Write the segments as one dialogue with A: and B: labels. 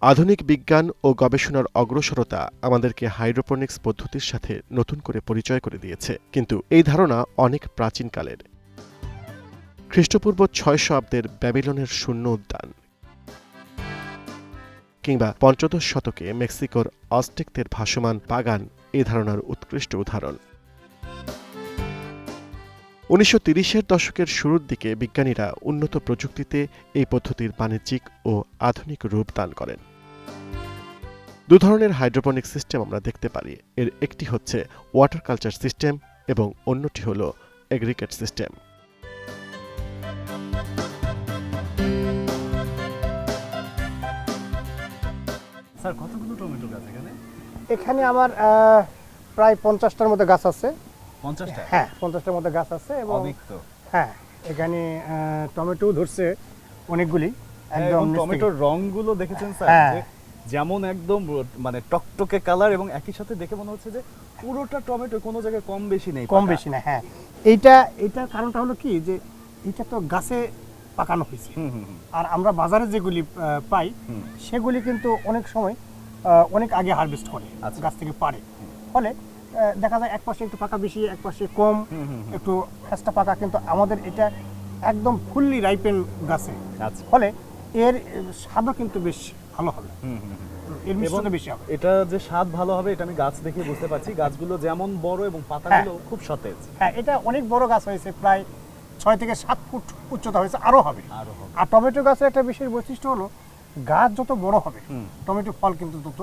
A: আধুনিক বিজ্ঞান ও গবেষণার অগ্রসরতা আমাদেরকে হাইড্রোপনিক্স পদ্ধতির সাথে নতুন করে পরিচয় করে দিয়েছে। কিন্তু এই ধারণা অনেক প্রাচীনকালের খ্রিস্টপূর্ব ছয়শো অব্দের ব্যাবিলনের শূন্য উদ্যান। কিংবা পঞ্চদশ শতকে মেক্সিকোর অস্টেকদের ভাসমান বাগান এই ধারণার উৎকৃষ্ট উদাহরণ। উনিশশো তিরিশের দশকের শুরুর দিকে বিজ্ঞানীরা উন্নত প্রযুক্তিতে এই পদ্ধতির বাণিজ্যিক ও আধুনিক রূপ দান করেন। দু ধরনের হাইড্রোপনিক সিস্টেম আমরা দেখতে পারি। এর একটি হচ্ছে ওয়াটার কালচার সিস্টেম এবং অন্যটি হল এগ্রিকেট সিস্টেম।
B: স্যার কতগুলো টমেটো গাছ এখানে?
C: এখানে আমার প্রায় পঞ্চাশটার মতো গাছ আছে।
B: পঞ্চাশটা
C: হ্যাঁ পঞ্চাশটার মতো গাছ আছে এবং হ্যাঁ এখানে টমেটো ধরছে অনেকগুলি
B: একদম
C: একদম।
B: টমেটোর রংগুলো দেখেছেন স্যার
C: হ্যাঁ।
B: যেমন একদম মানে টকটকে কালার এবং একই সাথে দেখে মনে হচ্ছে যে পুরোটা টমেটো কোনো জায়গায় কম বেশি নেই
C: কম বেশি না হ্যাঁ এইটা এইটার কারণটা হলো কি যে এটা তো গাছে পাকানো হয়েছে। আর আমরা বাজারে যেগুলি পাই সেগুলি কিন্তু অনেক সময় অনেক আগে হারভেস্ট করে
B: আচ্ছা।
C: গাছ থেকে পারে ফলে দেখা যায় এক পাশে একটু পাকা বেশি এক পাশে কম। একটু ফেস্টা পাকা কিন্তু আমাদের এটা একদম ফুললি রাইপেন গাছে।
B: আচ্ছা।
C: ফলে এর স্বাদও কিন্তু বেশ ভালো হবে। এর মিশ্রণও বেশি হবে।
B: এটা যে স্বাদ ভালো হবে এটা আমি গাছ দেখে বুঝতে পারছি। গাছগুলো যেমন বড় এবং পাতাগুলো খুব সতেজ।
C: হ্যাঁ এটা অনেক বড় গাছ হয়েছে প্রায় ছয় থেকে সাত ফুট উচ্চতা হয়েছে আরও হবে। আরও টমেটো গাছের একটা বিশেষ বৈশিষ্ট্য হলো গাছ যত বড় হবে। টমেটো ফল কিন্তু তত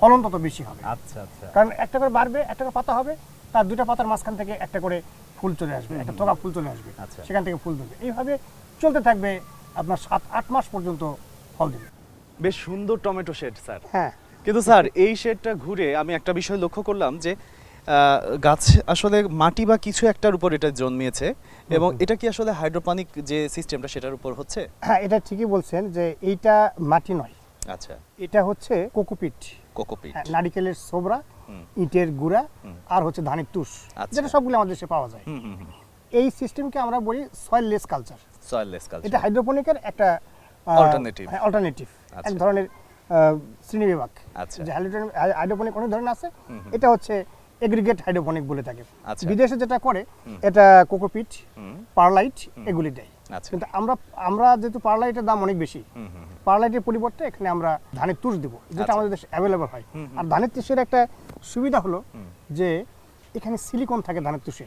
C: ফলন তত বেশি হবে।
B: আচ্ছা আচ্ছা।
C: কারণ একটা করে বাড়বে একটা করে পাতা হবে তার দুইটা পাতার মাঝখান থেকে একটা করে ফুল চলে আসবে একটা থোকা ফুল চলে আসবে।
B: আচ্ছা।
C: সেখান থেকে ফুল দেবে এইভাবে চলতে থাকবে আপনার সাত আট মাস পর্যন্ত ফল দেবে।
B: বেশ সুন্দর টমেটো শেড স্যার।
C: হ্যাঁ।
B: কিন্তু স্যার এই শেডটা ঘুরে আমি একটা বিষয় লক্ষ্য করলাম যে গাছ আসলে মাটি বা কিছু একটার উপর এটা জন্মিয়েছে এবং এটা কি আসলে হাইড্রোপানিক যে সিস্টেমটা সেটার উপর হচ্ছে?
C: হ্যাঁ এটা ঠিকই বলছেন যে এইটা মাটি নয়।
B: আচ্ছা।
C: এটা হচ্ছে কোকোপিট।
B: কোকোপিট
C: হ্যাঁ, নারিকেলের সোবরা ইটের গুঁড়া আর হচ্ছে ধানের তুষ।
B: আচ্ছা।
C: যেটা সবগুলো আমাদের দেশে পাওয়া যায়। এই সিস্টেমকে আমরা বলি soil less culture
B: soilless culture
C: এটা হাইড্রোপনিকের একটা
B: Alternative.
C: অল্টারনেটিভ এক
B: আচ্ছা।
C: ধরনের শ্রেণীবিভাগ
B: আচ্ছা।
C: যে হাইড্রোপনিক অনেক ধরনের আছে। এটা হচ্ছে এগ্রিগেট হাইড্রোপনিক বলে থাকে।
B: আচ্ছা।
C: বিদেশে যেটা করে এটা কোকোপিট পারলাইট এগুলি দেয়। কিন্তু আমরা আমরা যেহেতু পারলাইটের দাম অনেক বেশি। পারলাইটের পরিবর্তে এখানে আমরা ধানের তুষ দিব যেটা
B: আচ্ছা।
C: আমাদের দেশে অ্যাভেলেবল হয়। আর ধানের তুষের একটা সুবিধা হলো যে এখানে সিলিকন থাকে ধানের তুষে।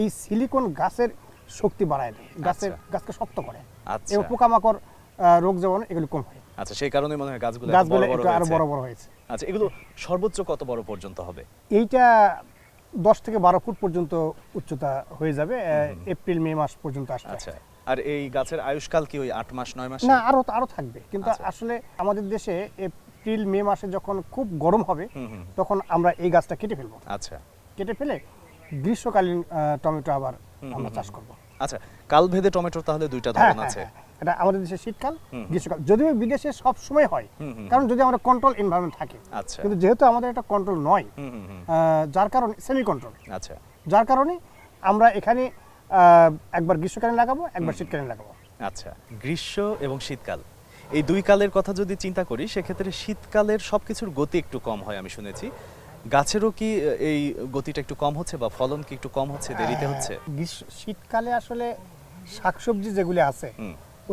C: এই সিলিকন গাছের শক্তি বাড়ায় দেয় গাছের
B: আচ্ছা।
C: গাছকে শক্ত করে।
B: আচ্ছা।
C: এবং পোকামাকড় রোগ যেমন এগুলি কম হয়।
B: আচ্ছা সেই কারণে মনে হয় গাছগুলো
C: গাছগুলো
B: আরও বড়
C: বড় হয়েছে।
B: আচ্ছা এগুলো সর্বোচ্চ কত বড় পর্যন্ত হবে?
C: এইটা দশ থেকে বারো ফুট পর্যন্ত উচ্চতা হয়ে যাবে এপ্রিল মে মাস পর্যন্ত আসবে
B: আচ্ছা। আর এই গাছের আয়ুষ্কাল কি ওই আট মাস নয় মাস?
C: না আরও আরও থাকবে। কিন্তু
B: আচ্ছা।
C: আসলে আমাদের দেশে এপ্রিল মে মাসে যখন খুব গরম হবে তখন আমরা এই গাছটা কেটে ফেলব।
B: আচ্ছা।
C: কেটে ফেলে গ্রীষ্মকালীন টমেটো আবার আমরা চাষ করব।
B: আচ্ছা কাল ভেদে টমেটোর তাহলে দুইটা
C: হ্যাঁ
B: ধরন
C: হ্যাঁ,
B: আছে।
C: হ্যাঁ। এটা আমাদের দেশে শীতকাল গ্রীষ্মকাল। যদিও বিদেশে সব সময় হয় কারণ যদি আমরা কন্ট্রোল এনভায়রনমেন্ট থাকে।
B: আচ্ছা।
C: কিন্তু যেহেতু আমাদের একটা কন্ট্রোল নয় যার কারণে সেমি কন্ট্রোল
B: আচ্ছা।
C: যার কারণে আমরা এখানে একবার গ্রীষ্মকালীন লাগাবো একবার শীতকালীন লাগাবো।
B: আচ্ছা গ্রীষ্ম এবং শীতকাল। এই দুই কালের কথা যদি চিন্তা করি সেক্ষেত্রে শীতকালের সবকিছুর গতি একটু কম হয় আমি শুনেছি। গাছেরও কি এই গতিটা একটু কম হচ্ছে বা ফলন কি একটু কম হচ্ছে দেরিতে হচ্ছে?
C: হ্যাঁ, গ্রীষ্ম শীতকালে আসলে শাকসবজি যেগুলি আছে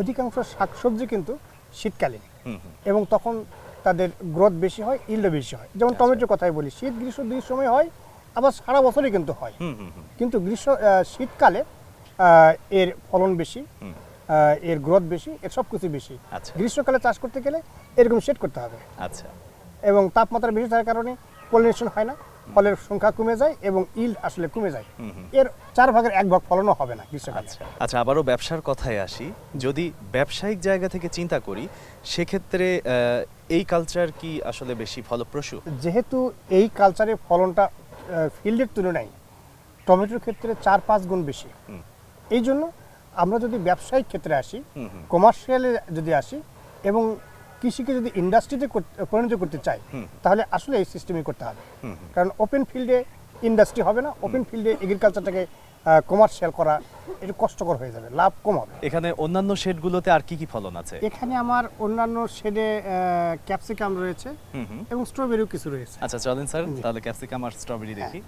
C: অধিকাংশ শাকসবজি কিন্তু শীতকালীন। এবং তখন তাদের গ্রোথ বেশি হয় ইল্ডও বেশি হয়। যেমন
B: আচ্ছা।
C: টমেটোর কথাই বলি শীত গ্রীষ্ম দুই সময় হয় আবার সারা বছরই কিন্তু হয়।
B: হুম হুম হুম।
C: কিন্তু গ্রীষ্ম শীতকালে এর ফলন বেশি এর গ্রোথ বেশি এর সব কিছু বেশি।
B: আচ্ছা।
C: গ্রীষ্মকালে চাষ করতে গেলে এরকম সেট করতে হবে।
B: আচ্ছা।
C: এবং তাপমাত্রা বেশি থাকার কারণে পলিনেশন হয় না। ফলের সংখ্যা কমে যায় এবং ইল্ড আসলে কমে যায়। এর চার ভাগের এক ভাগ ফলনও হবে না গ্রীষ্মকালে।
B: আচ্ছা। আচ্ছা আবারও ব্যবসার কথায় আসি। যদি ব্যবসায়িক জায়গা থেকে চিন্তা করি সেক্ষেত্রে এই কালচার কি আসলে বেশি ফলপ্রসূ?
C: যেহেতু এই কালচারের ফলনটা ফিল্ডের তুলনায় টমেটোর ক্ষেত্রে চার পাঁচ গুণ বেশি। এই জন্য আমরা যদি ব্যবসায়িক ক্ষেত্রে আসি কমার্শিয়ালে যদি আসি এবং কৃষিকে যদি ইন্ডাস্ট্রিতে পরিণত করতে চাই তাহলে আসলে এই সিস্টেমই করতে হবে। কারণ ওপেন ফিল্ডে ইন্ডাস্ট্রি হবে না ওপেন ফিল্ডে এগ্রিকালচারটাকে কমার্শিয়াল করা একটু কষ্টকর হয়ে যাবে লাভ কম হবে।
B: এখানে অন্যান্য শেডগুলোতে আর কি কি ফলন আছে?
C: এখানে আমার অন্যান্য শেডে ক্যাপসিকাম রয়েছে এবং স্ট্রবেরিও কিছু রয়েছে।
B: আচ্ছা চলেন স্যার তাহলে ক্যাপসিকাম আর স্ট্রবেরি দেখি।